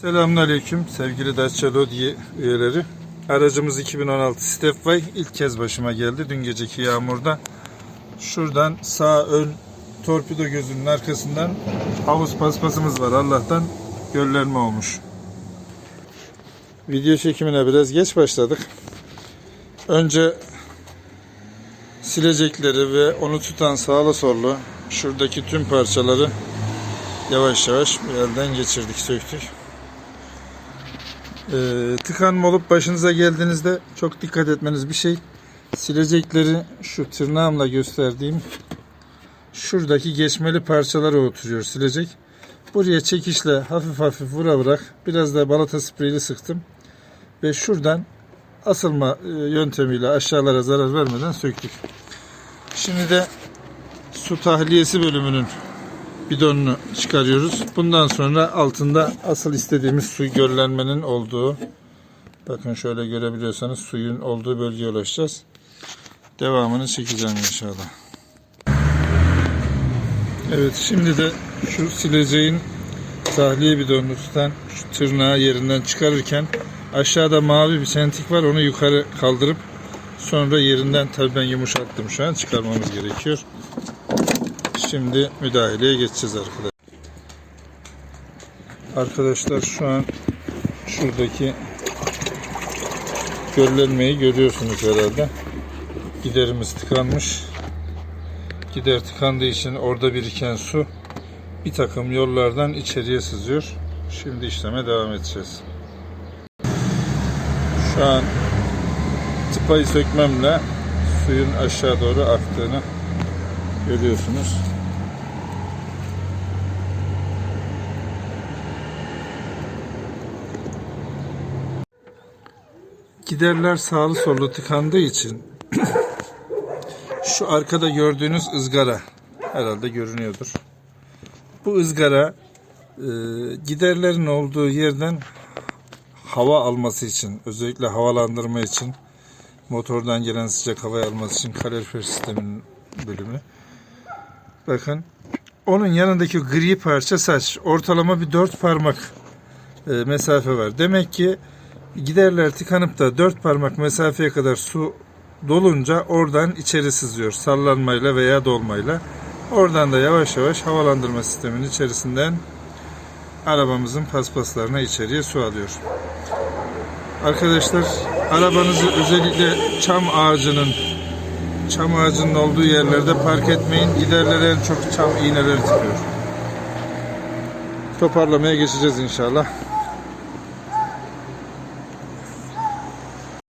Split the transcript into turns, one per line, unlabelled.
Selamünaleyküm sevgili Dacia Lodi üyeleri. Aracımız 2016 Stepway ilk kez başıma geldi dün geceki yağmurda. Şuradan sağ ön torpido gözünün arkasından havuz paspasımız var Allah'tan göllenme olmuş. Video çekimine biraz geç başladık. Önce silecekleri ve onu tutan sağlı sollu şuradaki tüm parçaları yavaş yavaş bir elden geçirdik, söktük. Ee, tıkanma olup başınıza geldiğinizde çok dikkat etmeniz bir şey. Silecekleri şu tırnağımla gösterdiğim şuradaki geçmeli parçalara oturuyor silecek. Buraya çekişle hafif hafif vura bırak. Biraz da balata spreyli sıktım. Ve şuradan asılma e, yöntemiyle aşağılara zarar vermeden söktük. Şimdi de su tahliyesi bölümünün bidonunu çıkarıyoruz. Bundan sonra altında asıl istediğimiz su göllenmenin olduğu bakın şöyle görebiliyorsanız suyun olduğu bölgeye ulaşacağız. Devamını çekeceğim inşallah. Evet şimdi de şu sileceğin tahliye bidonunu tutan şu tırnağı yerinden çıkarırken aşağıda mavi bir sentik var onu yukarı kaldırıp sonra yerinden tabii ben yumuşattım şu an çıkarmamız gerekiyor. Şimdi müdahaleye geçeceğiz arkadaşlar. Arkadaşlar şu an şuradaki göllenmeyi görüyorsunuz herhalde. Giderimiz tıkanmış. Gider tıkandığı için orada biriken su bir takım yollardan içeriye sızıyor. Şimdi işleme devam edeceğiz. Şu an tıpayı sökmemle suyun aşağı doğru aktığını görüyorsunuz. Giderler sağlı sollu tıkandığı için şu arkada gördüğünüz ızgara herhalde görünüyordur. Bu ızgara e, giderlerin olduğu yerden hava alması için özellikle havalandırma için motordan gelen sıcak havayı alması için kalorifer sisteminin bölümü. Bakın onun yanındaki gri parça saç. Ortalama bir dört parmak e, mesafe var. Demek ki giderler tıkanıp da dört parmak mesafeye kadar su dolunca oradan içeri sızıyor. Sallanmayla veya dolmayla. Oradan da yavaş yavaş havalandırma sisteminin içerisinden arabamızın paspaslarına içeriye su alıyor. Arkadaşlar arabanızı özellikle çam ağacının çam ağacının olduğu yerlerde park etmeyin. Giderlere en çok çam iğneleri tıkıyor. Toparlamaya geçeceğiz inşallah.